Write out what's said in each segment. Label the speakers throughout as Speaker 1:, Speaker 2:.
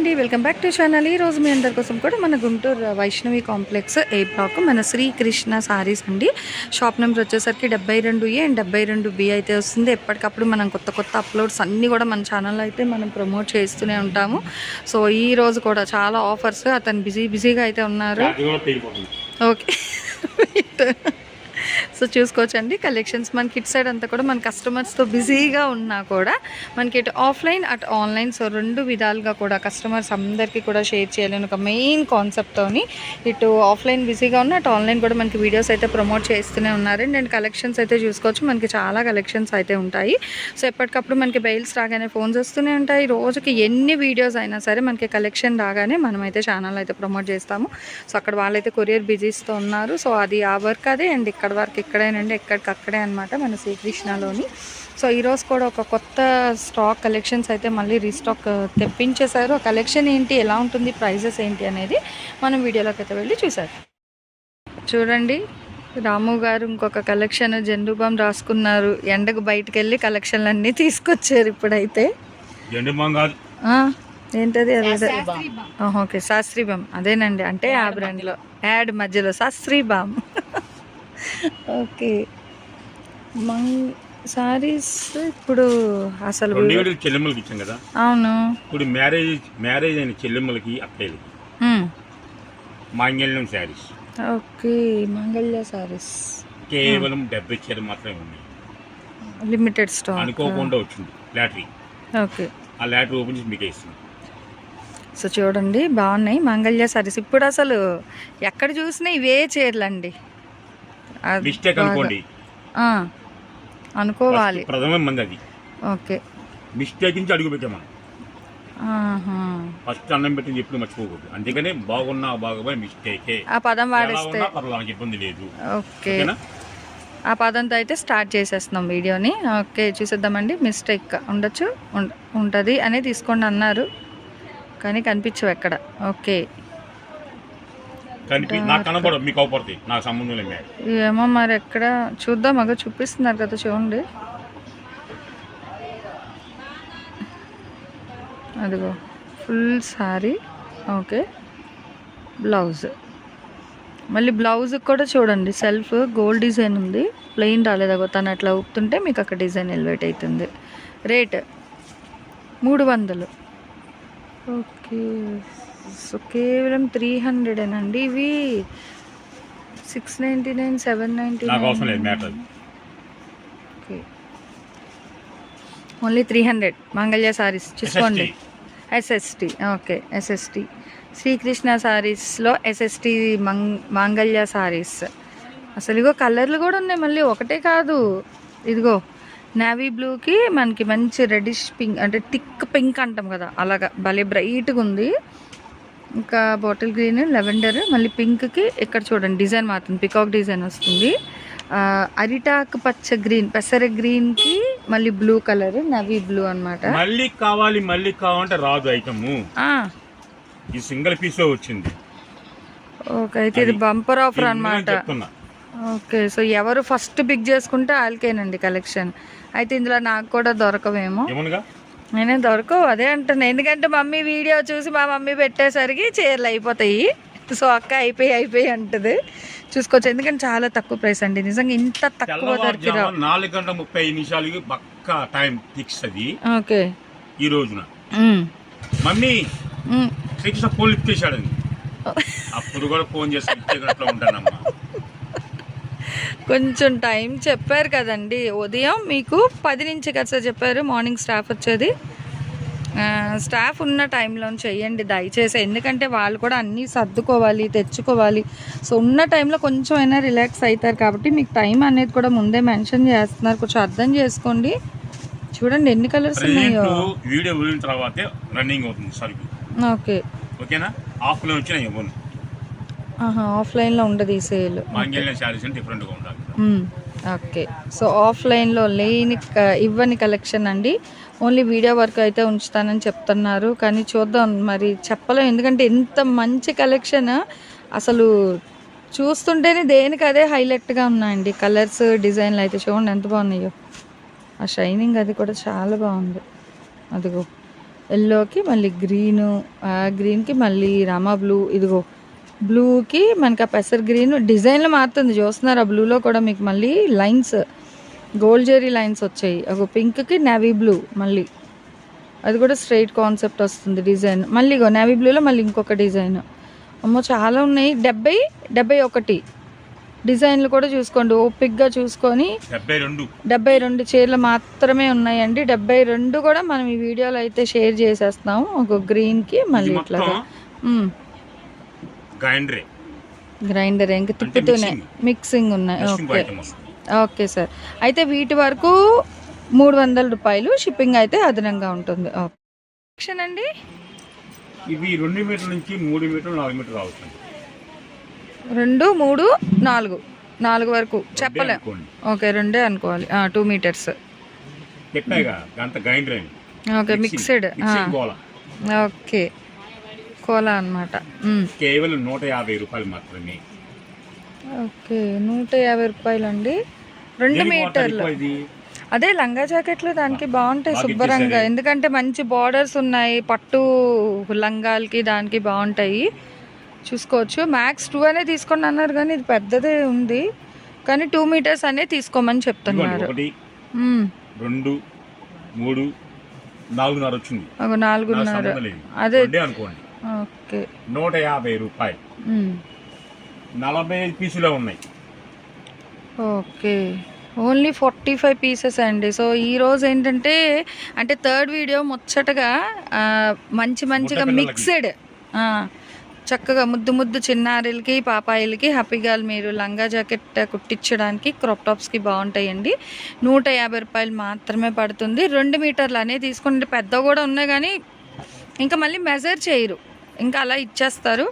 Speaker 1: అండి welcome back to channel. ఈరోజు మీ అందరి కోసం కూడా మన Guntur Vaishnavi complex A block మన శ్రీకృష్ణ సారీస్ అండి. షాప్ నెంబర్ వచ్చేసరికి 72 ఏ అండ్ 72 బి అయితే వస్తుంది. ఎప్పటికప్పుడు మనం కొత్త కొత్త అప్లోడ్స్ అన్నీ కూడా మన ఛానల్‌లో అయితే మనం ప్రమోట్ చేస్తూనే ఉంటాము. సో ఈ రోజు కూడా చాలా ఆఫర్స్ అతను బిజీ బిజీగా అయితే ఉన్నారు. ఓకే. సో చూసుకోవచ్చండి కలెక్షన్స్ మనకి ఇటు సైడ్ అంతా కూడా మన కస్టమర్స్‌తో బిజీగా ఉన్నా కూడా మనకి ఇటు ఆఫ్‌లైన్ అటు ఆన్‌లైన్ సో రెండు విధాలుగా కూడా కస్టమర్స్ అందరికీ కూడా షేర్ చేయాలని ఒక మెయిన్ కాన్సెప్ట్‌తోని ఇటు ఆఫ్‌లైన్ బిజీగా ఉన్న అటు ఆన్‌లైన్ కూడా మనకి వీడియోస్ అయితే ప్రమోట్ చేస్తూనే ఉన్నారండి. అండ్ కలెక్షన్స్ అయితే చూసుకోవచ్చు మనకి చాలా కలెక్షన్స్ అయితే ఉంటాయి. సో ఎప్పటికప్పుడు మనకి బెయిల్స్ రాగానే ఫోన్స్ వస్తూనే ఉంటాయి. రోజుకి ఎన్ని వీడియోస్ అయినా సరే మనకి కలెక్షన్ రాగానే మనమైతే ఛానల్ అయితే ప్రమోట్ చేస్తాము. సో అక్కడ వాళ్ళైతే కొరియర్ బిజీస్‌తో ఉన్నారు. సో అది ఆ వర్క్ అదే అండ్ ఇక్కడ వరకు ఇక్కడేనండి ఎక్కడికక్కడే అనమాట మన శ్రీకృష్ణలోని. సో ఈరోజు కూడా ఒక కొత్త స్టాక్ కలెక్షన్స్ అయితే మళ్ళీ రీస్టాక్ తెప్పించేశారు. ఆ కలెక్షన్ ఏంటి? ఎలా ఉంటుంది? ప్రైజెస్ ఏంటి? అనేది మనం వీడియోలోకి అయితే వెళ్ళి చూసేద్దాం. చూడండి రాము గారు ఇంకొక కలెక్షన్ జెండు బామ్ రాసుకున్నారు. ఎండకు బయటికెళ్ళి కలెక్షన్‌లన్నీ తీసుకొచ్చారు ఇప్పుడైతే.
Speaker 2: జెండు బామ్ కాదు.
Speaker 1: ఆ! ఏంటది? ఆహా! ఓకే. శాస్త్రి బామ్ అదేనండి. అంటే ఆ బ్రాండ్‌లో యాడ్ మధ్యలో శాస్త్రి బామ్. ఓకే. మంగ్ సారీస్ ఇప్పుడు అసలు
Speaker 2: చెల్లెమ్మలకి ఇచ్చాం కదా
Speaker 1: అవును.
Speaker 2: ఇప్పుడు మ్యారేజ్ మ్యారేజ్ అయిన చెల్లెమ్మలకి అక్కయ్యలకి. మాంగళ్యం శారీస్
Speaker 1: ఓకే. మంగళ్య సారీస్.
Speaker 2: కేవలం డెబ్బై చీరలు మాత్రమే ఉన్నాయి
Speaker 1: లిమిటెడ్ స్టాక్.
Speaker 2: అనుకోకుండా వచ్చింది లాటరీ
Speaker 1: ఓకే.
Speaker 2: ఆ లాటరీ ఓపెన్ చేసి మీకే ఇస్తుంది
Speaker 1: సో చూడండి బాగున్నాయి మంగళ్య సారీస్. ఇప్పుడు అసలు ఎక్కడ చూసినా ఇవే చీరలండి.
Speaker 2: మిస్టేక్ అనుకోండి
Speaker 1: అనుకోవాలి.
Speaker 2: ప్రథమ మంది అది
Speaker 1: ఓకే.
Speaker 2: మిస్టేక్ నుంచి అడుగు పెట్టాం మనం. ఫస్ట్ అన్నం పెట్టింది ఎప్పుడు మర్చిపోకూడదు అందుకనే బాగున్నా బాగోపోయి మిస్టేకే
Speaker 1: ఆ పదం వాడిస్తే
Speaker 2: పర్వాలేదు ఇబ్బంది లేదు
Speaker 1: ఓకే. ఆ పదంతో అయితే స్టార్ట్ చేసేస్తున్నాం వీడియోని. ఓకే చూసేద్దామండి మిస్టేక్ ఉండొచ్చు ఉండ ఉంటుంది అనే తీసుకోండి అన్నారు. కానీ కనిపించవు ఎక్కడ. ఓకే.
Speaker 2: కనిపి నాకు కనపడవు మీకు అవపడతాయి నాకు సంబంధం లేదు మ్యారేజ్
Speaker 1: ఏమో మరి ఎక్కడ చూద్దాం అగో చూపిస్తున్నారు కదా చూడండి. అదిగో ఫుల్ సారీ ఓకే. బ్లౌజ్. మళ్ళీ బ్లౌజ్ కూడా చూడండి సెల్ఫ్ గోల్డ్ డిజైన్ ఉంది ప్లెయిన్ రాలేదగో తను అట్లా ఊపుతుంటే మీకు అక్కడ డిజైన్ ఎలివేట్ అవుతుంది రేట్ మూడు వందలు. ఓకే. సో కేవలం త్రీ హండ్రెడేనండి. ఇవి six ninety nine seven ninety okay. Only three hundred Mangalya saris. చూసుకోండి. ఎస్ఎస్టి ఓకే ఎస్ఎస్టి శ్రీకృష్ణ సారీస్లో ఎస్ఎస్టి మంగ్ మాంగళ్య సారీస్. అసలు ఇగో కలర్లు కూడా ఉన్నాయి మళ్ళీ ఒకటే కాదు. ఇదిగో నేవీ బ్లూకి మనకి మంచి రెడిష్ పింక్ అంటే టిక్ పింక్ అంటాం కదా అలాగా. భలే బ్రైట్గా ఉంది. ఇంకా బాటిల్ గ్రీన్ లెవెండర్ మళ్ళీ పింక్కి ఇక్కడ చూడండి డిజైన్ మాత్రం పికాక్ డిజైన్ వస్తుంది. అరిటాకు పచ్చ గ్రీన్ పెసర గ్రీన్కి మళ్ళీ బ్లూ కలర్ నవీ బ్లూ అనమాట
Speaker 2: మళ్ళీ కావాలి మళ్ళీ కావాలంటే రాదు ఐటమ్. ఈ సింగిల్ పీస్ వచ్చింది.
Speaker 1: ఓకే అయితే ఇది బంపర్ ఆఫర్ అనమాట ఓకే సో ఎవరు ఫస్ట్ పిక్ చేసుకుంటే వాళ్ళకేనండి కలెక్షన్. అయితే ఇందులో నాకు కూడా దొరకవేమో. నేనే దొరకవు అదే అంటున్నా. ఎందుకంటే మమ్మీ వీడియో చూసి మా మమ్మీ పెట్టేసరికి చీరలు అయిపోతాయి. సో అక్క అయిపోయి అయిపోయి అంటది. చూసుకోవచ్చు. ఎందుకంటే చాలా తక్కువ ప్రైస్ అండి. నిజంగా ఇంత తక్కువ
Speaker 2: నాలుగు గంటల ముప్పై ఐదు నిమిషాలకి పక్కా టైం ఫిక్స్ అది
Speaker 1: ఓకే.
Speaker 2: ఈ రోజున. మమ్మీ. శ్రీకృష్ణ ఫోన్ లిఫ్ట్ చేశాడని అప్పుడు కూడా ఫోన్ చేసి ఉంటానమ్మా.
Speaker 1: కొంచెం టైం చెప్పారు కదండి. ఉదయం మీకు పది నుంచి కదా సార్ చెప్పారు మార్నింగ్ స్టాఫ్ వచ్చేది. స్టాఫ్ ఉన్న టైంలో చెయ్యండి దయచేసి. ఎందుకంటే వాళ్ళు కూడా అన్నీ సర్దుకోవాలి తెచ్చుకోవాలి. సో ఉన్న టైంలో కొంచెం అయినా రిలాక్స్ అవుతారు కాబట్టి మీకు టైం అనేది కూడా ముందే మెన్షన్ చేస్తున్నారు. కొంచెం అర్థం చేసుకోండి. చూడండి ఎన్ని కలర్స్ ఉన్నాయో.
Speaker 2: వీడియో తర్వాతే రన్నింగ్ అవుతుంది
Speaker 1: ఓకే.
Speaker 2: ఓకేనా? వచ్చిన ఇవ్వను
Speaker 1: ఆఫ్లైన్లో ఉండదు ఈ సేల్.
Speaker 2: డిఫరెంట్గా ఉండాలి.
Speaker 1: ఓకే. సో ఆఫ్లైన్లో లేని క- ఇవ్వని కలెక్షన్ అండి. ఓన్లీ వీడియో వరకు అయితే ఉంచుతానని చెప్తున్నారు. కానీ చూద్దాం. మరి చెప్పలేం. ఎందుకంటే ఎంత మంచి కలెక్షన్ అసలు చూస్తుంటేనే దేనికి అదే హైలైట్గా ఉన్నాయండి. కలర్స్ డిజైన్లు అయితే చూడండి ఎంత బాగున్నాయో. ఆ షైనింగ్ అది కూడా చాలా బాగుంది. అదిగో. ఎల్లోకి మళ్ళీ గ్రీను ఆ గ్రీన్కి మళ్ళీ రామా బ్లూ. ఇదిగో. బ్లూకి మనకి ఆ పెసర్ గ్రీన్ డిజైన్లో మారుతుంది. చూస్తున్నారు? ఆ బ్లూలో కూడా మీకు మళ్ళీ లైన్స్ గోల్డ్ జెరీ లైన్స్ వచ్చాయి. ఒక పింక్కి నేవీ బ్లూ మళ్ళీ. అది కూడా స్ట్రైట్ కాన్సెప్ట్ వస్తుంది డిజైన్. మళ్ళీ ఇగో నేవీ బ్లూలో మళ్ళీ ఇంకొక డిజైన్. అమ్మో చాలా ఉన్నాయి. డెబ్బై డెబ్బై ఒకటి డిజైన్లు కూడా చూసుకోండి. ఓపిక్గా చూసుకొని
Speaker 2: డెబ్బై రెండు.
Speaker 1: డెబ్బై రెండు చీరలు మాత్రమే ఉన్నాయండి. డెబ్బై రెండు కూడా మనం ఈ వీడియోలో అయితే షేర్ చేసేస్తాము ఒక గ్రీన్కి మళ్ళీ ఇట్లా
Speaker 2: గ్రైండరే.
Speaker 1: గ్రైండర్ ఇంక తిప్పుతూనే. మిక్సింగ్. ఉన్నాయి. ఓకే. Okay sir. అయితే వీటి వరకు మూడు వందల రూపాయలు షిప్పింగ్ అయితే అదనంగా ఉంటుంది. ఓకే అండి?
Speaker 2: ఇవి రెండు మీటర్ల నుంచి మూడు మీటర్లు నాలుగు మీటర్లు అవుతుంది.
Speaker 1: రెండు మూడు నాలుగు. నాలుగు వరకు. చెప్పలేం. ఓకే రెండే అనుకోవాలి. Two metres okay mixed okay. Kola అనమాట
Speaker 2: కేవలం నూట యాభై రూపాయలు మాత్రమే.
Speaker 1: ఓకే నూట యాభై రూపాయలు అండి రెండు మీటర్లు. అదే లంగా జాకెట్లు దానికి బాగుంటాయి
Speaker 2: బాగా
Speaker 1: శుభ్రంగా. ఎందుకంటే మంచి బార్డర్స్ ఉన్నాయి. పట్టు లంగాలకి దానికి బాగుంటాయి. చూసుకోవచ్చు. మ్యాక్స్ టూ అనే తీసుకోండి అన్నారు కానీ ఇది పెద్దదే ఉంది. కానీ టూ మీటర్స్ అనే తీసుకోమని చెప్తున్నారు.
Speaker 2: రెండు మూడు నాలుగున్నర వచ్చింది.
Speaker 1: నాలుగున్నర. అదే
Speaker 2: అనుకోండి. నూట యాభై రూపాయలు. నలభై ఐదు పీసులే ఉన్నాయి.
Speaker 1: Okay. Only forty five pieces అండి. సో ఈ రోజు ఏంటంటే అంటే థర్డ్ వీడియో ముచ్చటగా మంచి మంచిగా. మిక్స్డ్ చక్కగా ముద్దు ముద్దు చిన్నారులకి పాపాయిలకి హ్యాపీగా మీరు లంగా జాకెట్ కుట్టించడానికి క్రాప్ టాప్స్కి బాగుంటాయండి. నూట యాభై రూపాయలు మాత్రమే పడుతుంది. రెండు మీటర్లు అనేది తీసుకుంటే పెద్ద కూడా ఉన్నాయి కానీ ఇంకా మళ్ళీ మెజర్ చేయరు. ఇంకా అలా ఇచ్చేస్తారు.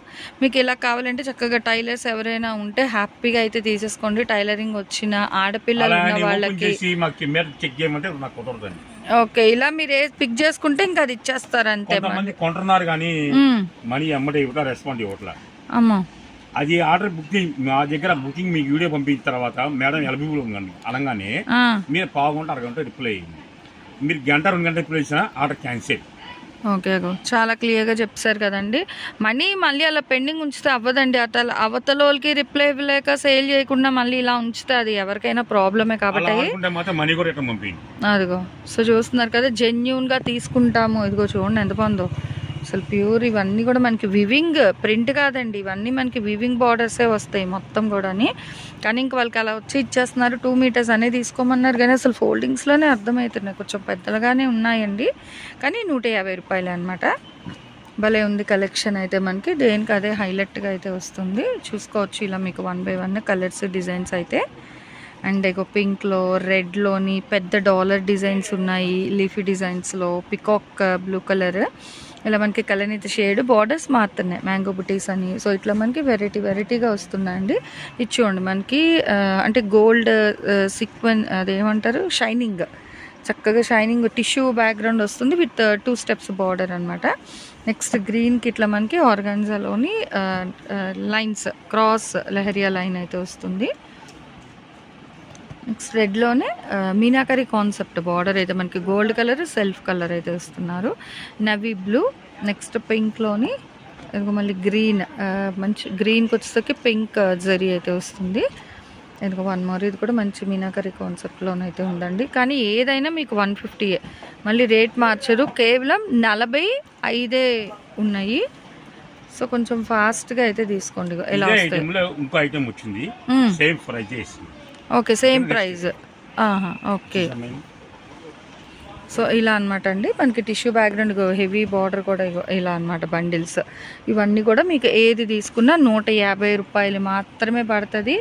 Speaker 1: మీకు ఇలా కావాలంటే చక్కగా టైలర్స్ ఎవరైనా ఉంటే హ్యాపీగా అయితే తీసేసుకోండి. టైలరింగ్ వచ్చిన ఆడపిల్లలు ఉన్న వాళ్ళకి ఓకే ఇలా మీరు ఏ పిక్ చేసుకుంటే ఇంకా అది ఇచ్చేస్తారు అంతే
Speaker 2: కొంటున్నారు కానీ. మనీ అమ్మటే రెస్పాండ్ ఇవ్వట్లా.
Speaker 1: అమ్మా.
Speaker 2: అది ఆర్డర్ బుకింగ్ మా దగ్గర బుకింగ్ మీకు వీడియో పంపించిన తర్వాత మేడం ఎలబిబుల్ ఉందండి అనగానే మీరు పావు గంట అరగంట రిప్లై అయ్యింది మీరు గంట రెండు గంట రిప్లై ఇచ్చినా ఆర్డర్ క్యాన్సిల్.
Speaker 1: ఓకే అగో. చాలా క్లియర్గా చెప్పారు కదండి. మనీ మళ్ళీ అలా పెండింగ్ ఉంచితే అవ్వదండి. అతల అవతల వాళ్ళకి రిప్లై ఇవ్వలేక సేల్ చేయకుండా మళ్ళీ ఇలా ఉంచితే అది ఎవరికైనా ప్రాబ్లమే కాబట్టి. అదిగో. సో చూస్తున్నారు కదా జెన్యున్గా తీసుకుంటాము. ఇదిగో చూడండి ఎంత బాగుందో. అసలు ప్యూర్ ఇవన్నీ కూడా మనకి వివింగ్ ప్రింట్ కాదండి. ఇవన్నీ మనకి వివింగ్ బార్డర్సే వస్తాయి మొత్తం కూడాని. కానీ ఇంక వాళ్ళకి అలా వచ్చి ఇచ్చేస్తున్నారు. టూ మీటర్స్ అనేది తీసుకోమన్నారు. కానీ అసలు ఫోల్డింగ్స్లోనే అర్థమవుతున్నాయి. కొంచెం పెద్దలుగానే ఉన్నాయండి. కానీ నూట యాభై రూపాయలు అనమాట భలే ఉంది కలెక్షన్ అయితే మనకి. దేనికి అదే హైలైట్గా అయితే వస్తుంది. చూసుకోవచ్చు ఇలా మీకు one by one colours designs అయితే. అండ్ ఇగో పింక్లో రెడ్లోని పెద్ద డాలర్ డిజైన్స్ ఉన్నాయి. లీఫీ డిజైన్స్లో పికాక్ బ్లూ కలర్ ఇలా మనకి కలనీతి షేడ్ బార్డర్స్ మారుతున్నాయి మ్యాంగో బుటీస్ అని. సో ఇట్లా మనకి వెరైటీ వెరైటీగా వస్తున్నాయండి ఇది చూడండి మనకి అంటే గోల్డ్ సిక్వెన్ అదేమంటారు? షైనింగ్ చక్కగా షైనింగ్ టిష్యూ బ్యాక్గ్రౌండ్ వస్తుంది విత్ టూ స్టెప్స్ బార్డర్ అనమాట నెక్స్ట్ గ్రీన్కి ఇట్లా మనకి ఆర్గాన్జాలోని లైన్స్ క్రాస్ లహరియా లైన్ అయితే వస్తుంది. నెక్స్ట్ రెడ్లోనే మీనాకరీ కాన్సెప్ట్ బార్డర్ అయితే మనకి గోల్డ్ కలర్ సెల్ఫ్ కలర్ అయితే ఇస్తున్నారు. నవీ బ్లూ నెక్స్ట్ పింక్లోని మళ్ళీ గ్రీన్ మంచి గ్రీన్కి వచ్చేసరికి పింక్ జరీ అయితే వస్తుంది. ఇదిగో వన్ మోర్ ఇది కూడా మంచి మీనాకరీ కాన్సెప్ట్లోనైతే ఉందండి. కానీ ఏదైనా మీకు వన్ ఫిఫ్టీయే మళ్ళీ రేట్ మార్చరు. కేవలం నలభై ఐదే ఉన్నాయి. సో కొంచెం ఫాస్ట్గా అయితే తీసుకోండి. ఇగో ఇలా
Speaker 2: ఇదే
Speaker 1: వస్తాయి?
Speaker 2: ఐటమ్లో ఇంకో ఐటమ్ వచ్చింది. సేమ్ ఫ్రై చేసి
Speaker 1: okay same price okay. So ఇలా అనమాట అండి. మనకి టిష్యూ బ్యాక్గ్రౌండ్ హెవీ బార్డర్ కూడా ఇలా అనమాట బండిల్స్ ఇవన్నీ కూడా మీకు ఏది తీసుకున్నా నూట యాభై రూపాయలు మాత్రమే పడుతుంది.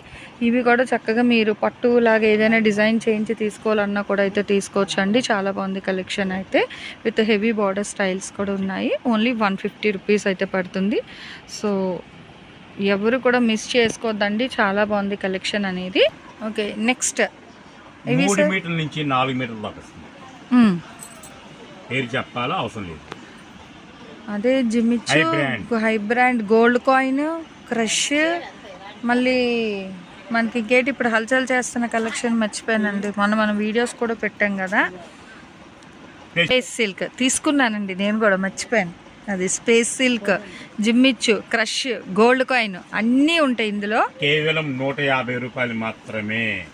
Speaker 1: ఇవి కూడా చక్కగా మీరు పట్టు లాగా ఏదైనా డిజైన్ చేయించి తీసుకోవాలన్నా కూడా అయితే తీసుకోవచ్చు అండి చాలా బాగుంది కలెక్షన్ అయితే. విత్ హెవీ బార్డర్ స్టైల్స్ కూడా ఉన్నాయి. ఓన్లీ వన్ ఫిఫ్టీ రూపీస్ అయితే పడుతుంది. సో ఎవరు కూడా మిస్ చేసుకోవద్దండి చాలా బాగుంది కలెక్షన్ అనేది. ఓకే నెక్స్ట్
Speaker 2: మూడు మీటర్ల నుంచి నాలుగు మీటర్ల దాకా వస్తుంది.
Speaker 1: మ్మ్.
Speaker 2: పేరు చెప్పాలా అవసరం లేదు.
Speaker 1: అదే జిమ్మిచ్చు
Speaker 2: high brand.
Speaker 1: Gold coin crush మళ్ళీ మనకి గేట్ ఇప్పుడు హల్చల్ చేస్తున్న కలెక్షన్ మర్చిపోయానండి. మొన్న మనం వీడియోస్ కూడా పెట్టాం కదా. సిల్క్ తీసుకున్నానండి నేను కూడా మర్చిపోయాను. అది స్పేస్ సిల్క్ జిమ్మిచ్చు క్రష్ గోల్డ్ కాయిన్ అన్నీ ఉంటాయి ఇందులో.
Speaker 2: కేవలం నూట యాభై రూపాయలు మాత్రమే.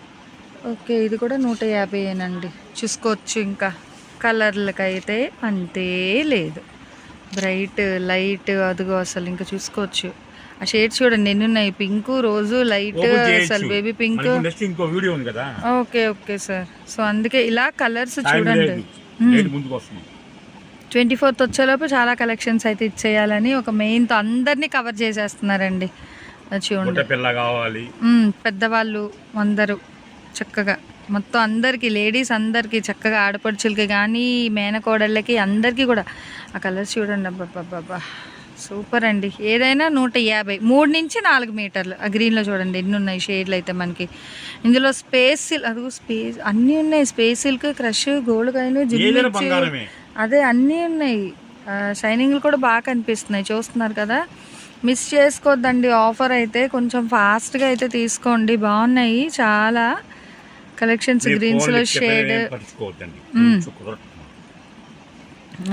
Speaker 1: ఓకే ఇది కూడా నూట యాభై ఏనండి. చూసుకోవచ్చు ఇంకా. కలర్లకి అయితే అంతే లేదు. బ్రైట్ లైట్ అదిగో అసలు ఇంకా చూసుకోవచ్చు. ఆ షేడ్స్ చూడండి ఎన్ని ఉన్నాయి? పింక్ రోజు లైట్ అసలు. Baby pink.
Speaker 2: మనకి నెక్స్ట్ ఇంకో వీడియో ఉంది కదా.
Speaker 1: Okay okay sir. సో అందుకే ఇలా కలర్స్ చూడండి
Speaker 2: లేదు లేదు ముందుకు వస్తుంది
Speaker 1: ట్వంటీ ఫోర్త్ వచ్చేలోపు చాలా కలెక్షన్స్ అయితే ఇచ్చేయాలని ఒక మెయిన్తో అందరినీ కవర్ చేసేస్తున్నారండి. అది చూడండి
Speaker 2: పిల్ల కావాలి.
Speaker 1: పెద్దవాళ్ళు అందరూ చక్కగా. మొత్తం అందరికీ లేడీస్ అందరికీ చక్కగా ఆడపడుచులకి కానీ మేనకోడళ్ళకి అందరికీ కూడా. ఆ కలర్స్ చూడండి అబ్బాబ్బాబ్బా సూపర్ అండి. ఏదైనా నూట యాభై మూడు నుంచి నాలుగు మీటర్లు. ఆ గ్రీన్లో చూడండి ఎన్ని ఉన్నాయి షేడ్లు అయితే మనకి. ఇందులో స్పేస్ సిల్క్ అదిగో స్పేస్ అన్నీ ఉన్నాయి. Space silk crush gold coin
Speaker 2: బంగారమే.
Speaker 1: అదే అన్నీ ఉన్నాయి. షైనింగ్లు కూడా బాగా కనిపిస్తున్నాయి. చూస్తున్నారు కదా? మిస్ చేసుకోవద్దండి ఆఫర్ అయితే కొంచెం ఫాస్ట్గా అయితే తీసుకోండి. బాగున్నాయి. చాలా కలెక్షన్స్ గ్రీన్స్లో షేడ్.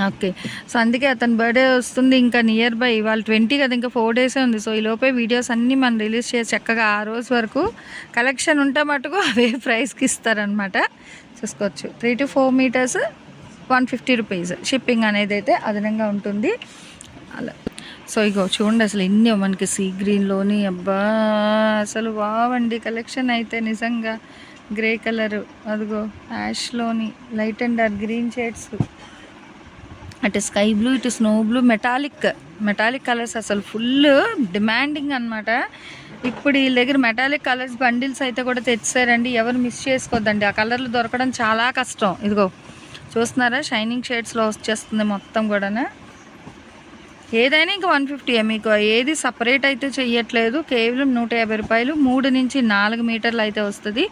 Speaker 1: ఓకే. సో అందుకే అతని బర్త్డే వస్తుంది ఇంకా నియర్ బై ఇవాళ ట్వంటీ కదా ఇంకా ఫోర్ డేసే ఉంది. సో ఈ లోపే వీడియోస్ అన్నీ మనం రిలీజ్ చేసి చక్కగా ఆ రోజు వరకు కలెక్షన్ ఉంటే మటుకు అవే ప్రైస్కి ఇస్తారనమాట చూసుకోవచ్చు. Three to four metres one fifty rupees. Shipping అనేది అయితే అదనంగా ఉంటుంది. అలా. సో ఇగో చూడండి అసలు ఇన్ని మనకి సీ గ్రీన్లోని. అబ్బా! అసలు వావండి కలెక్షన్ అయితే నిజంగా. Grey colour. అదిగో యాష్లోని light and dark green shades. అటు స్కై బ్లూ ఇటు snow blue metallic. Metallic colours అసలు ఫుల్ డిమాండింగ్ అనమాట ఇప్పుడు వీళ్ళ దగ్గర మెటాలిక్ కలర్స్ బండిల్స్ అయితే కూడా తెచ్చారండి. ఎవరు మిస్ చేసుకోవద్దండి. ఆ కలర్లు దొరకడం చాలా కష్టం. ఇదిగో. చూస్తున్నారా? షైనింగ్ షేడ్స్లో వచ్చేస్తుంది మొత్తం కూడా ఏదైనా ఇంకా వన్ ఫిఫ్టీ మీకు. ఏది సపరేట్ అయితే చెయ్యట్లేదు. కేవలం నూట యాభై రూపాయలు. మూడు నుంచి నాలుగు మీటర్లు అయితే వస్తుంది.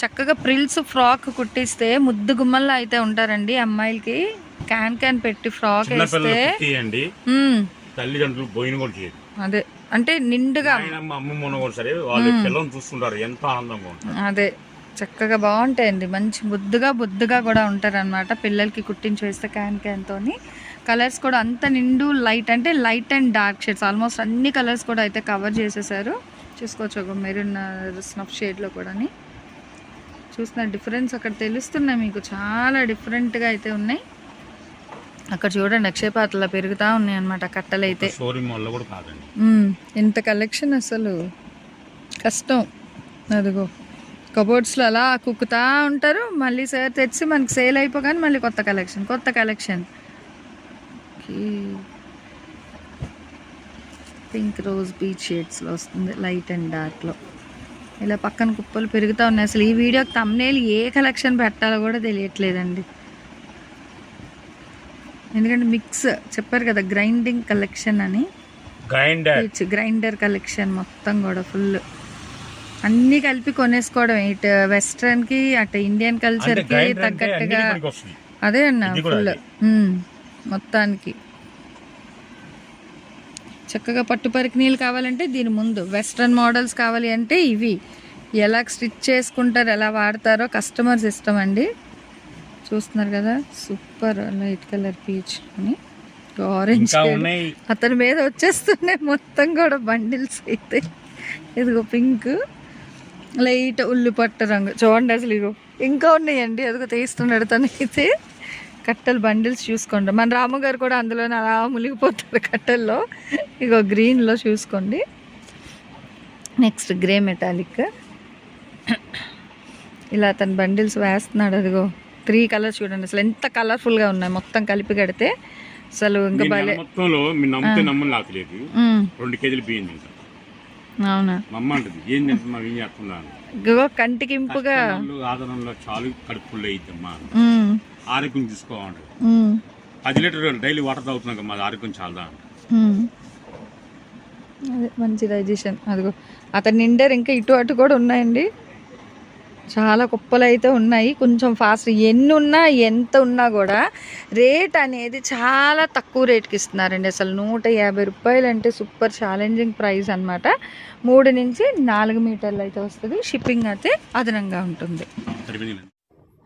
Speaker 1: చక్కగా ప్రిల్స్ ఫ్రాక్ కుట్టిస్తే ముద్దు గుమ్మల్లో అయితే ఉంటారండి అమ్మాయిలకి. క్యాన్ క్యాన్ పెట్టి ఫ్రాక్ వేస్తే
Speaker 2: తల్లిదండ్రులు కూడా చేయదు
Speaker 1: అదే. అంటే నిండుగా
Speaker 2: ఆయనమ్మ అమ్మమ్మ కూడా సరే వాళ్ళు పిల్లల్ని చూస్తుంటారు. ఎంత ఆనందంగా ఉంటుంది.
Speaker 1: అదే. చక్కగా బాగుంటాయండి. మంచి ముద్దుగా బుద్దుగా కూడా ఉంటారనమాట పిల్లలకి కుట్టించి వేస్తే క్యాన్ క్యాన్తోని కలర్స్ కూడా అంత నిండు లైట్ అంటే light and dark shades almost అన్ని కలర్స్ కూడా అయితే కవర్ చేసేసారు. చూసుకోవచ్చు ఒక మెరూన్ స్నఫ్ షేడ్లో కూడా చూసిన డిఫరెన్స్ అక్కడ తెలుస్తున్నాయి మీకు. చాలా డిఫరెంట్గా అయితే ఉన్నాయి. అక్కడ చూడండి అక్షయపాత్రలా పెరుగుతూ ఉన్నాయి అనమాట కట్టలు అయితే. ఇంత కలెక్షన్ అసలు కష్టం. అదిగో. కబోర్డ్స్లో అలా కుక్కుతా ఉంటారు. మళ్ళీ సార్ తెచ్చి మనకి సేల్ అయిపోగానే మళ్ళీ కొత్త కలెక్షన్ కొత్త కలెక్షన్. పింక్ రోజ్ బీచ్ షేడ్స్లో వస్తుంది లైట్ అండ్ డార్క్లో. ఇలా పక్కన కుప్పలు పెరుగుతూ ఉన్నాయి. అసలు ఈ వీడియోకి తమ్నేల్ ఏ కలెక్షన్ పెట్టాలో కూడా తెలియట్లేదండి. ఎందుకంటే మిక్స్ చెప్పారు కదా గ్రైండింగ్ కలెక్షన్ అని.
Speaker 2: గ్రైండర్
Speaker 1: గ్రైండర్ కలెక్షన్ మొత్తం కూడా ఫుల్. అన్నీ కలిపి కొనేసుకోవడం ఇటు వెస్ట్రన్కి అటు ఇండియన్
Speaker 2: కల్చర్కి
Speaker 1: తగ్గట్టుగా అదే అన్న ఫుల్. మొత్తానికి. చక్కగా పట్టు పరికినీలు కావాలంటే దీని ముందు వెస్ట్రన్ మోడల్స్ కావాలి అంటే ఇవి. ఎలా స్టిచ్ చేసుకుంటారు ఎలా వాడతారో కస్టమర్స్ ఇష్టం అండి. చూస్తున్నారు కదా సూపర్ లైట్ కలర్ పీచ్ అని. ఆరెంజ్ అతని మీద వచ్చేస్తున్నాయి మొత్తం కూడా బండిల్స్ అయితే. ఇదిగో పింక్. లైట్ ఉల్లి పట్టు రంగు. చూడండి అసలు ఇగో ఇంకా ఉన్నాయండి. అదిగో తీస్తున్నాడు తనకైతే. కట్టెలు బండిల్స్ చూసుకోండి. మన రాము గారు కూడా అందులోనే అలా మునిగిపోతారు కట్టెల్లో. ఇగో గ్రీన్లో చూసుకోండి. Next grey metallic. ఇలా అతను బండిల్స్ వేస్తున్నాడు. అదిగో త్రీ కలర్స్ చూడండి. అసలు ఎంత కలర్ఫుల్గా ఉన్నాయి. మొత్తం కలిపి కడితే. అసలు ఇంకా
Speaker 2: రెండు కేజీలు బియ్యం
Speaker 1: అవునా?
Speaker 2: అంటది ఏం
Speaker 1: ఇగో కంటికి ఇంపుగా
Speaker 2: ఆదరణలో చాలు కడుపు ఫుల్ ఆరోగ్యం చూసుకోవాలి
Speaker 1: ఉమ్,
Speaker 2: పది లీటర్ డైలీ వాటర్ తాగుతున్నాం కదా మాది ఆరోగ్యం చాలా
Speaker 1: మంచి డైజెషన్. అదిగో అతను నిండారు ఇంకా ఇటు అటు కూడా ఉన్నాయండి. చాలా కుప్పలు అయితే ఉన్నాయి. కొంచెం ఫాస్ట్ ఎన్ని ఉన్నా ఎంత ఉన్నా కూడా రేట్ అనేది చాలా తక్కువ రేట్కి ఇస్తున్నారండి. అసలు నూట యాభై రూపాయలు అంటే సూపర్ ఛాలెంజింగ్ ప్రైస్ అన్నమాట. మూడు నుంచి నాలుగు మీటర్లు అయితే వస్తుంది. షిప్పింగ్ అయితే అదనంగా ఉంటుంది.